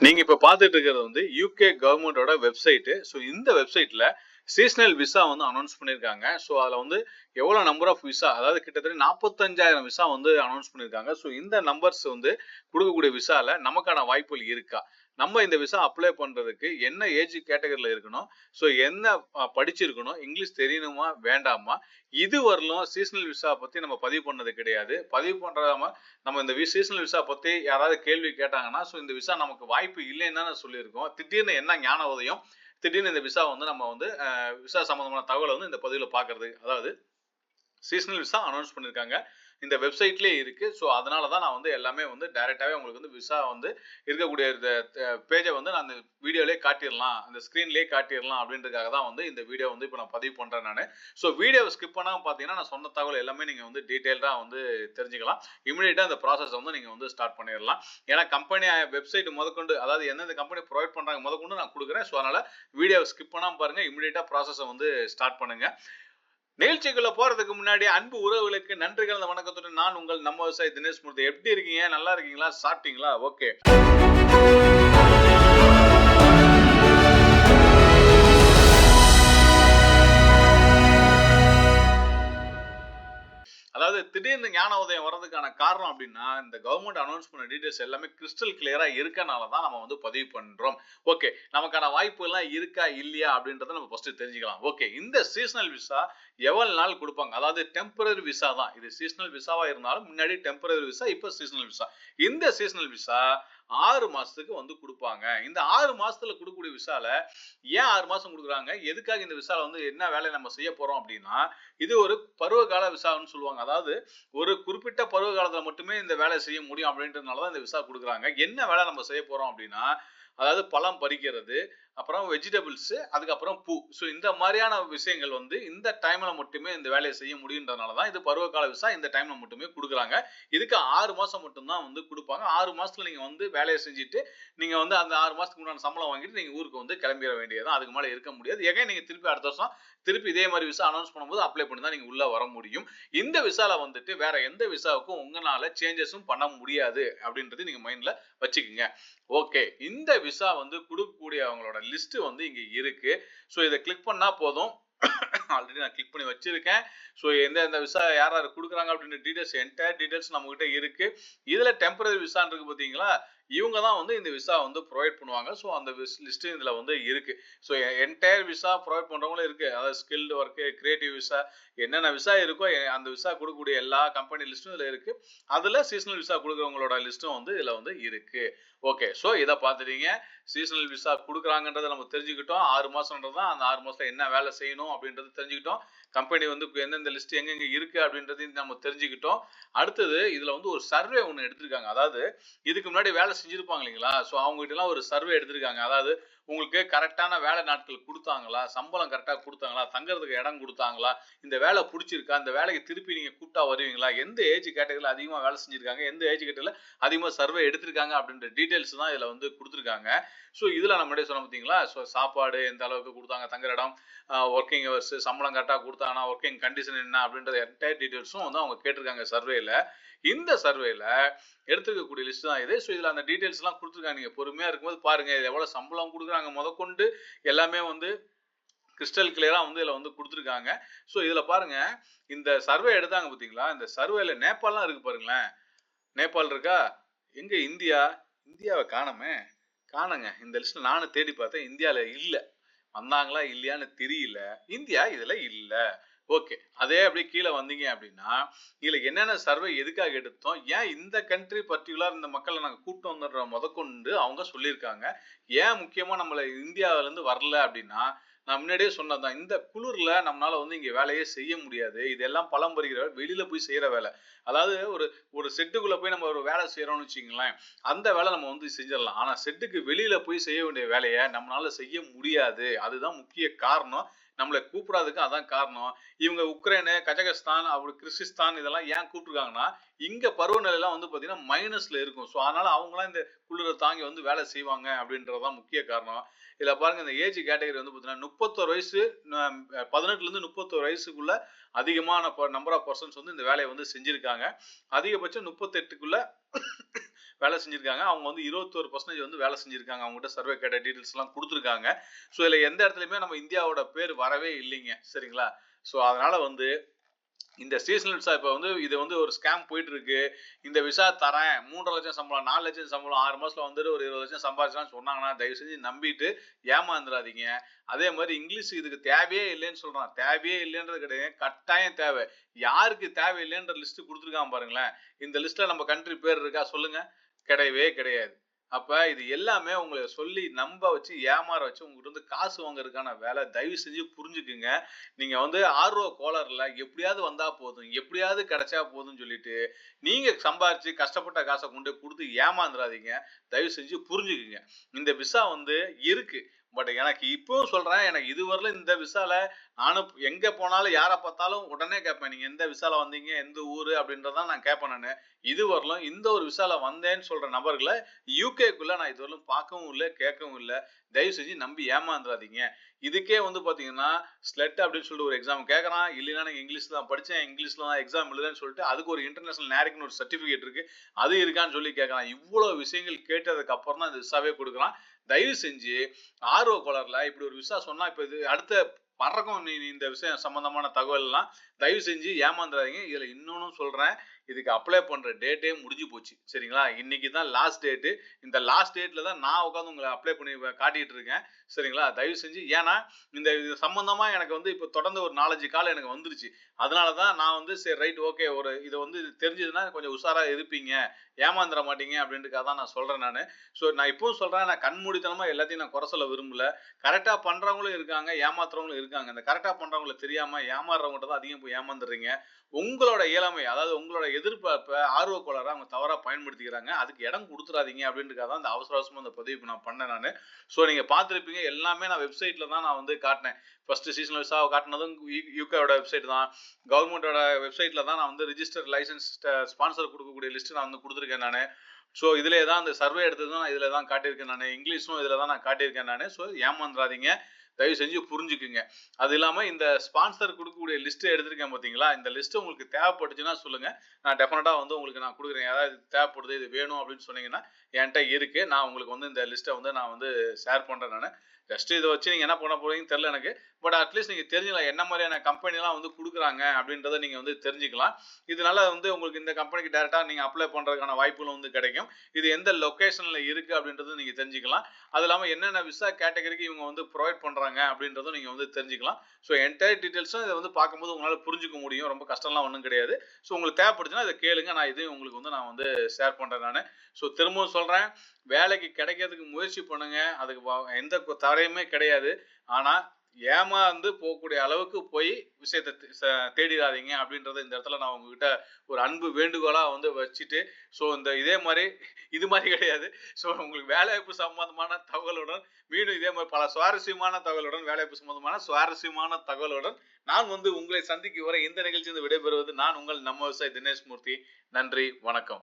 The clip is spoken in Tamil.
நீங்க இப்ப பாத்துட்டு இருக்கிறது வந்து யூகே கவர்மெண்டோட வெப்சைட் ஸோ இந்த வெப்சைட்ல சீசனல் விசா வந்து அனௌன்ஸ் பண்ணியிருக்காங்க ஸோ அதில் வந்து எவ்வளோ நம்பர் ஆஃப் விசா அதாவது கிட்டத்தட்ட நாற்பத்தஞ்சாயிரம் விசா வந்து அனௌன்ஸ் பண்ணியிருக்காங்க ஸோ இந்த நம்பர்ஸ் வந்து கொடுக்கக்கூடிய விசாவில் நமக்கான வாய்ப்புகள் இருக்கா? நம்ம இந்த விசா அப்ளை பண்ணுறதுக்கு என்ன ஏஜ் கேட்டகரியில் இருக்கணும்? ஸோ என்ன படிச்சிருக்கணும்? இங்கிலீஷ் தெரியணுமா? வேண்டாமா? இது வரலும் சீசனல் விசா பற்றி நம்ம பதிவு பண்ணது கிடையாது. பதிவு பண்ணுறாம நம்ம இந்த சீசனல் விசா பற்றி யாராவது கேள்வி கேட்டாங்கன்னா ஸோ இந்த விசா நமக்கு வாய்ப்பு இல்லைன்னு தான் சொல்லியிருக்கோம். திடீர்னு என்ன ஞான உதயம் திடீர்னு இந்த விசா வந்து நம்ம வந்து விசா சம்பந்தமான தகவலை வந்து இந்த பதிவில் பார்க்கறது. அதாவது சீசனல் விசா அனௌன்ஸ் பண்ணியிருக்காங்க இந்த வெப்சைட்லேயே இருக்குது ஸோ அதனால தான் நான் வந்து எல்லாமே வந்து டைரெக்டாகவே உங்களுக்கு வந்து விசா வந்து இருக்கக்கூடிய இந்த பேஜை வந்து நான் அந்த வீடியோலேயே காட்டிடலாம் அந்த ஸ்க்ரீன்லேயே காட்டிடலாம் அப்படின்றதுக்காக தான் வந்து இந்த வீடியோ வந்து இப்போ நான் பதிவு பண்ணுறேன் நான். ஸோ வீடியோவை ஸ்கிப் பண்ணாமல் பார்த்தீங்கன்னா நான் சொன்ன தகவல் எல்லாமே நீங்கள் வந்து டீட்டெயில்டாக வந்து தெரிஞ்சுக்கலாம். இமீடியட்டாக அந்த ப்ராசஸ் வந்து நீங்கள் வந்து ஸ்டார்ட் பண்ணிடலாம் ஏன்னா கம்பெனி வெப்சைட் முதற்கொண்டு அதாவது எந்தெந்த கம்பெனி ப்ரொவைட் பண்ணுறாங்க முதற்கொண்டு நான் கொடுக்குறேன். ஸோ அதனால் வீடியோவை ஸ்கிப் பண்ணாமல் பாருங்கள் இமீடியட்டாக ப்ராசஸை வந்து ஸ்டார்ட் பண்ணுங்கள் நிகழ்ச்சிக்குள்ள போறதுக்கு முன்னாடி அன்பு உறவுகளுக்கு நன்றி கலந்த வணக்கத்துடன் நான் உங்கள் நம்ம விவசாயி தினேஷ் மூர்த்தி. எப்படி இருக்கீங்க? நல்லா இருக்கீங்களா? சாப்பிட்டீங்களா? ஓகே. காரணம் அப்படின்னா இந்த கவர்மெண்ட் அனௌன்ஸ் பண்ண டீடைல்ஸ் எல்லாமே கிறிஸ்டல் கிளியரா இருக்கனால தான் நம்ம வந்து பதிவு பண்றோம். ஓகே நமக்கான வாய்ப்பு எல்லாம் இருக்கா இல்லையா அப்படின்றத நம்ம ஃபர்ஸ்ட் தெரிஞ்சுக்கலாம். ஓகே இந்த சீசனல் விசா எவ்வளவு நாள் கொடுப்பாங்க? அதாவது டெம்பரரி விசா தான். இது சீசனல் விசாவா இருந்தாலும் முன்னாடி டெம்பரரி விசா இப்போ சீசனல் விசா இந்த சீசனல் விசா ஆறு மாசத்துக்கு வந்து கொடுப்பாங்க. இந்த ஆறு மாசத்துல கொடுக்கக்கூடிய விசால ஏன் ஆறு மாசம் கொடுக்குறாங்க? எதுக்காக இந்த விசால வந்து என்ன வேலையை நம்ம செய்ய போறோம் அப்படின்னா இது ஒரு பருவகால விசான்னு சொல்லுவாங்க. அதாவது ஒரு குறிப்பிட்ட பருவ காலத்துல மட்டுமே இந்த வேலையை செய்ய முடியும் அப்படின்றதுனால தான் இந்த விசா கொடுக்குறாங்க. என்ன வேலை நம்ம செய்ய போறோம் அப்படின்னா அதாவது பழம் பறிக்கிறது அப்புறம் வெஜிடபிள்ஸு அதுக்கப்புறம் பூ. ஸோ இந்த மாதிரியான விஷயங்கள் வந்து இந்த டைமில் மட்டுமே இந்த வேலையை செய்ய முடியுன்றதுனால தான் இது பருவகால விசா இந்த டைமில் மட்டுமே கொடுக்குறாங்க. இதுக்கு ஆறு மாதம் மட்டும்தான் வந்து கொடுப்பாங்க. ஆறு மாதத்தில் நீங்கள் வந்து வேலையை செஞ்சுட்டு நீங்கள் வந்து அந்த ஆறு மாதத்துக்கு முன்னாடி சம்பளம் வாங்கிட்டு நீங்கள் ஊருக்கு வந்து கிளம்பிட வேண்டியதான் அதுக்கு மேலே இருக்க முடியாது. ஏங்க நீங்கள் திருப்பி அடுத்த வருஷம் திருப்பி இதே மாதிரி விசா அனௌன்ஸ் பண்ணும்போது அப்ளை பண்ணி தான் நீங்கள் உள்ளே வர முடியும். இந்த விசாவில் வந்துட்டு வேற எந்த விசாவுக்கும் உங்களால் சேஞ்சஸும் பண்ண முடியாது அப்படின்றது நீங்கள் மைண்டில் வச்சுக்கோங்க. ஓகே இந்த விசா வந்து கொடுக்கக்கூடிய லிஸ்ட் வந்து இங்க இருக்கு. ஸோ இதை கிளிக் பண்ணா போதும். ஆல்ரெடி நான் கிளிக் பண்ணி வச்சிருக்கேன். ஸோ எந்த எந்த விசா யார் யார் கொடுக்குறாங்க அப்படின்ற டீடைல்ஸ் என்டையர் டீட்டெயில்ஸ் நம்ம கிட்ட இருக்கு. இதுல டெம்பரரி விசான்னு இருக்கு பாத்தீங்களா? இவங்க தான் வந்து இந்த விசா வந்து ப்ரொவைட் பண்ணுவாங்க. ஸோ அந்த லிஸ்ட்டு இதில் வந்து இருக்குது ஸோ என்டையர் விசா ப்ரொவைட் பண்ணுறவங்களும் இருக்குது அதாவது ஸ்கில்டு ஒர்க்கு கிரியேட்டிவ் விசா என்னென்ன விசா இருக்கோ அந்த விசா கொடுக்கக்கூடிய எல்லா கம்பெனி லிஸ்ட்டும் இதில் இருக்குது அதில் சீசனல் விசா கொடுக்குறவங்களோட லிஸ்ட்டும் வந்து இதில் வந்து இருக்குது ஓகே ஸோ இதை பார்த்துட்டீங்க. சீசனல் விசா கொடுக்குறாங்கன்றதை நம்ம தெரிஞ்சுக்கிட்டோம். ஆறு மாதம்ன்றது தான் அந்த ஆறு மாதத்தில் என்ன வேலை செய்யணும் அப்படின்றது தெரிஞ்சுக்கிட்டோம். கம்பெனி வந்து எந்தெந்த லிஸ்ட் எங்கெங்க இருக்கு அப்படின்றதையும் நம்ம தெரிஞ்சுக்கிட்டோம். அடுத்தது இதுல வந்து ஒரு சர்வே ஒன்று எடுத்திருக்காங்க. அதாவது இதுக்கு முன்னாடி வேலை செஞ்சிருப்பாங்க இல்லைங்களா? ஸோ அவங்க எல்லாம் ஒரு சர்வே எடுத்திருக்காங்க. அதாவது உங்களுக்கு கரெக்டான வேலை நாட்கள் கொடுத்தாங்களா? சம்பளம் கரெக்டாக கொடுத்தாங்களா? தங்குறதுக்கு இடம் கொடுத்தாங்களா? இந்த வேலை பிடிச்சிருக்கா? இந்த வேலைக்கு திருப்பி நீங்கள் கூட்டா வருவீங்களா? எந்த ஏஜ் கேட்டகரியில் அதிகமாக வேலை செஞ்சுருக்காங்க? எந்த ஏஜ் கேட்டகரியில் அதிகமாக சர்வே எடுத்திருக்காங்க? அப்படின்ற டீட்டெயில்ஸ் தான் இதில் வந்து கொடுத்துருக்காங்க. ஸோ இதில் நம்ம முன்னாடியே சொன்ன பார்த்தீங்களா? ஸோ சாப்பாடு எந்த அளவுக்கு கொடுத்தாங்க? தங்குற இடம் ஒர்க்கிங் ஹவர்ஸ் சம்பளம் கரெக்டாக கொடுத்தாங்கன்னா ஒர்க்கிங் கண்டிஷன் என்ன? அப்படின்றது என்டையர் டீடைல்ஸும் வந்து அவங்க கேட்டிருக்காங்க சர்வேல இந்த சர்வேல எடுத்துக்கக்கூடிய லிஸ்ட் தான் இது. ஸோ இதில் அந்த டீட்டெயில்ஸ்லாம் கொடுத்துருக்காங்க. நீங்கள் பொறுமையாக இருக்கும்போது பாருங்கள் இது எவ்வளோ சம்பளம் கொடுக்குறாங்க. முதற்கொண்டு எல்லாமே வந்து கிறிஸ்டல் கிளியராக வந்து இதில் வந்து கொடுத்துருக்காங்க. ஸோ இதில் பாருங்க. இந்த சர்வே எடுத்தாங்க பார்த்தீங்களா இந்த சர்வேல நேபாளெலாம் இருக்குது பாருங்களேன். நேபாள் இருக்கா? எங்கே இந்தியா? இந்தியாவை காணோமே. காணுங்க. இந்த லிஸ்ட்டில் நானும் தேடி பார்த்தேன். இந்தியாவில் இல்லை. வந்தாங்களா இல்லையான்னு தெரியல. இந்தியா இதில் இல்லை. ஓகே. அதே அப்படியே கீழே வந்தீங்க அப்படின்னா இதுல என்னென்ன சர்வே எதுக்காக எடுத்தோம்? ஏன் இந்த கண்ட்ரி பர்டிகுலர் இந்த மக்களை நாங்கள் கூட்டம் வந்துடுற முதற்கொண்டு அவங்க சொல்லியிருக்காங்க. ஏன் முக்கியமாக நம்மளை இந்தியாவிலேருந்து வரல அப்படின்னா நான் முன்னாடியே சொன்னதான் இந்த குளிர்ல நம்மளால வந்து இங்க வேலையே செய்ய முடியாது. இதெல்லாம் பழம் பறிக்கிற வெளியில் வெளியில போய் செய்யற வேலை. அதாவது ஒரு ஒரு செட்டுக்குள்ள போய் நம்ம ஒரு வேலை செய்யறோம்னு வச்சுங்களேன் அந்த வேலை நம்ம வந்து செஞ்சிடலாம். ஆனா செட்டுக்கு வெளியில போய் செய்ய வேண்டிய வேலையை நம்மளால செய்ய முடியாது. அதுதான் முக்கிய காரணம். நம்மளை கூப்பிடாதுக்கு அதான் காரணம். இவங்க உக்ரைனு கஜகஸ்தான் அப்படி கிறிஸ்டிஸ்தான் இதெல்லாம் ஏன் கூப்பிட்டுருக்காங்கன்னா இங்க பருவநிலைலாம் வந்து பாத்தீங்கன்னா மைனஸ்ல இருக்கும். ஸோ அதனால அவங்களாம் இந்த குளிரை தாங்கி வந்து வேலை செய்வாங்க அப்படின்றதான் முக்கிய காரணம். இதில் பாருங்க இந்த ஏஜ் கேட்டகரி வந்து பார்த்தீங்கன்னா முப்பத்தோரு வயசு பதினெட்டுலேருந்து பதினெட்டுல இருந்து முப்பத்தோரு வயசுக்குள்ள அதிகமான நம்பர் ஆஃப் பர்சன்ஸ் வந்து இந்த வேலையை வந்து செஞ்சிருக்காங்க. அதிகபட்சம் முப்பத்தெட்டுக்குள்ள வேலை செஞ்சிருக்காங்க. அவங்க வந்து இருபத்தோரு பர்சன்டேஜ் வந்து வேலை செஞ்சிருக்காங்க. அவங்ககிட்ட சர்வே கேட்ட டீட்டெயில்ஸ்லாம் கொடுத்துருக்காங்க. ஸோ இதில் எந்த இடத்துலையுமே நம்ம இந்தியாவோட பேர் வரவே இல்லைங்க. சரிங்களா? ஸோ அதனால் வந்து இந்த சீசனல் விசா இப்போ வந்து இது வந்து ஒரு ஸ்கேம் போயிட்டு இருக்கு இந்த விசா தரேன். மூன்றரை லட்சம் சம்பளம் நாலு லட்சம் சம்பளம் ஆறு மாசத்துல வந்துட்டு ஒரு இருபது லட்சம் சம்பாதிச்சலாம் சொன்னாங்கன்னா தயவு செஞ்சு நம்பிட்டு ஏமாந்துடாதீங்க அதே மாதிரி இங்கிலீஷ் இதுக்கு தேவையே இல்லைன்னு சொல்றான். தேவையே இல்லைன்றது கிடையாது. கட்டாயம் தேவை. யாருக்கு தேவை இல்லைன்ற லிஸ்ட் கொடுத்துருக்கான் பாருங்களேன். இந்த லிஸ்ட்ல நம்ம கண்ட்ரி பேர் இருக்கா சொல்லுங்க. கிடையவே கிடையாது. அப்ப இது எல்லாமே உங்களை சொல்லி நம்ப வச்சு ஏமாற வச்சு உங்ககிட்ட வந்து காசு வாங்குறதுக்கான வேலை. தயவு செஞ்சு புரிஞ்சுக்குங்க. நீங்க வந்து ஆர்வ கோளர்ல எப்படியாவது வந்தா போதும் எப்படியாவது கிடைச்சா போதும்னு சொல்லிட்டு நீங்க சம்பாரிச்சு கஷ்டப்பட்ட காசை கொண்டு கொடுத்து ஏமாந்துடாதீங்க தயவு செஞ்சு புரிஞ்சுக்குங்க. இந்த விசா வந்து இருக்கு. பட் எனக்கு இப்போவும் சொல்றேன் எனக்கு இதுவரையிலும் இந்த விசால நானும் எங்க போனாலும் யாரை பார்த்தாலும் உடனே கேட்பேன் நீங்க எந்த விசால வந்தீங்க? எந்த ஊரு? அப்படின்றதான் நான் கேட்பேன் நானு. இதுவரையிலும் இந்த ஒரு விசால வந்தேன்னு சொல்ற நபர்களை யூகேக்குள்ள நான் இதுவரையிலும் பார்க்கவும் இல்லை கேட்கவும் இல்லை. தயவு செஞ்சு நம்பி ஏமாந்துடாதீங்க இதுக்கே வந்து பாத்தீங்கன்னா ஸ்லெட் அப்படின்னு சொல்லிட்டு ஒரு எக்ஸாம் கேட்கறான். இல்லைன்னா நான் இங்கிலீஷ் தான் படிச்சேன் இங்கிலீஷ்ல தான் எக்ஸாம் எழுதுறேன்னு சொல்லிட்டு அதுக்கு ஒரு இன்டர்நேஷனல் நேரிக்னு ஒரு சர்டிபிகேட் இருக்கு. அது இருக்கான்னு சொல்லி கேட்கறான். இவ்வளவு விஷயங்கள் கேட்டதுக்கு அப்புறம் தான் இந்த விசாவே கொடுக்குறான். தயவு செஞ்சு ஆர்வ கோளர்ல இப்படி ஒரு விசா சொன்னா இப்ப இது அடுத்த பறக்கும் நீ இந்த விஷயம் சம்பந்தமான தகவல் எல்லாம் தயவு செஞ்சு ஏமாந்துடாதீங்க இதுல இன்னொன்னு சொல்றேன். இதுக்கு அப்ளை பண்ற டேட்டே முடிஞ்சு போச்சு. சரிங்களா? இன்னைக்கு தான் லாஸ்ட் டேட்டு இந்த லாஸ்ட் டேட்ல தான் நான் உட்காந்து உங்களை அப்ளை பண்ணி காட்டிட்டு இருக்கேன். சரிங்களா? தயவு செஞ்சு ஏன்னா இந்த இது சம்பந்தமா எனக்கு வந்து இப்போ தொடர்ந்து ஒரு நாலஞ்சு கால் எனக்கு வந்துருச்சு. அதனால தான் நான் வந்து சரி ரைட் ஓகே ஒரு இதை வந்து இது தெரிஞ்சதுன்னா கொஞ்சம் உஷாரா இருப்பீங்க. ஏமாந்துட மாட்டீங்க அப்படின்றதுக்காக தான் நான் சொல்றேன் நான். ஸோ நான் இப்பவும் சொல்றேன் நான் கண்மூடித்தனமா எல்லாத்தையும் நான் குறை சொல்ல விரும்பல. கரெக்டா பண்றவங்களும் இருக்காங்க ஏமாத்துறவங்களும் இருக்காங்க. இந்த கரெக்டா பண்றவங்களை தெரியாம ஏமாறுறவங்கள்ட்ட தான் அதிகம் போய் ஏமாந்துடுறீங்க. உங்களோட இயலாமை அதாவது உங்களோட எதிர்பார்ப்பை ஆர்வ கோளாறை அவங்க தவறாக பயன்படுத்திக்கிறாங்க. அதுக்கு இடம் கொடுத்துறாதீங்க அப்படின்றக்காக தான் அந்த அவசர அவசரமாக அந்த பதிவு நான் பண்ணேன் நான். ஸோ நீங்கள் பார்த்துருப்பீங்க எல்லாமே நான் வெப்சைட்டில் தான் நான் வந்து காட்டினேன். ஃபர்ஸ்ட் சீசன் விசாவை காட்டினதும் யூகேவோட வெப்சைட் தான். கவர்மெண்டோட வெப்சைட்டில் தான் நான் வந்து ரிஜிஸ்டர் லைசன்ஸ் ஸ்பான்சர் கொடுக்கக்கூடிய லிஸ்ட் நான் வந்து கொடுத்துருக்கேன் நான். ஸோ இதிலே தான் அந்த சர்வே எடுத்ததும் நான் இதில் தான் காட்டியிருக்கேன் நான். இங்கிலீஷும் இதில் தான் நான் காட்டியிருக்கேன் நான். ஸோ ஏமாந்துடாதீங்க தயவு செஞ்சு புரிஞ்சுக்குங்க. அது இல்லாம இந்த ஸ்பான்சர் கொடுக்கக்கூடிய லிஸ்ட் எடுத்திருக்கேன் பாத்தீங்களா? இந்த லிஸ்ட் உங்களுக்கு தேவைப்பட்டுச்சுன்னா சொல்லுங்க. நான் டெஃபினட்டாக வந்து உங்களுக்கு நான் கொடுக்குறேன். ஏதாவது இது தேவைப்படுது இது வேணும் அப்படின்னு சொன்னீங்கன்னா என்கிட்ட இருக்கு. நான் உங்களுக்கு வந்து இந்த லிஸ்ட்டை வந்து நான் வந்து ஷேர் பண்ணுறேன் நான். ஜஸ்ட் இதை வச்சு நீங்கள் என்ன பண்ண போறீங்கன்னு தெரில எனக்கு. பட் அட்லீஸ்ட் நீங்கள் தெரிஞ்சுக்கலாம் என்ன மாதிரியான கம்பெனிலாம் வந்து கொடுக்குறாங்க அப்படின்றத நீங்கள் வந்து தெரிஞ்சுக்கலாம். இதனால வந்து உங்களுக்கு இந்த கம்பெனிக்கு டேரெக்டாக நீங்கள் அப்ளை பண்ணுறதுக்கான வாய்ப்புகளும் வந்து கிடைக்கும். இது எந்த லொக்கேஷனில் இருக்குது அப்படின்றத நீங்கள் தெரிஞ்சுக்கலாம். அது இல்லாமல் என்னென்ன விசா கேட்டகரிக்கு இவங்க வந்து ப்ரொவைட் பண்ணுறாங்க அப்படின்றதும் நீங்கள் வந்து தெரிஞ்சுக்கலாம். ஸோ என்டையர் டீட்டெயில்ஸும் இதை வந்து பார்க்கும்போது உங்களால் புரிஞ்சுக்க முடியும். ரொம்ப கஷ்டம்லாம் ஒன்றும் கிடையாது. ஸோ உங்களுக்கு தேவைப்படுச்சுன்னா இதை கேளுங்க. நான் இதையும் உங்களுக்கு வந்து நான் வந்து ஷேர் பண்ணுறேன் நான். ஸோ திரும்பவும் சொல்கிறேன் சொல்கிறேன் வேலைக்கு கிடைக்கிறதுக்கு முயற்சி பண்ணுங்க. அதுக்கு எந்த தடையுமே கிடையாது. ஆனா ஏமாந்து போகக்கூடிய அளவுக்கு போய் விஷயத்தை தேடிடாதீங்க அப்படின்றத இந்த இடத்துல நான் உங்ககிட்ட ஒரு அன்பு வேண்டுகோளா வந்து வச்சுட்டு ஸோ இந்த இதே மாதிரி இது மாதிரி கிடையாது. ஸோ உங்களுக்கு வேலைவாய்ப்பு சம்பந்தமான தகவலுடன் மீண்டும் இதே மாதிரி பல சுவாரஸ்யமான தகவலுடன் வேலைவாய்ப்பு சம்பந்தமான சுவாரஸ்யமான தகவலுடன் நான் வந்து உங்களை சந்திக்க வர இந்த நிகழ்ச்சியில் விடைபெறுவது நான் உங்கள் நம்ம விவசாயி தினேஷ் மூர்த்தி. நன்றி வணக்கம்.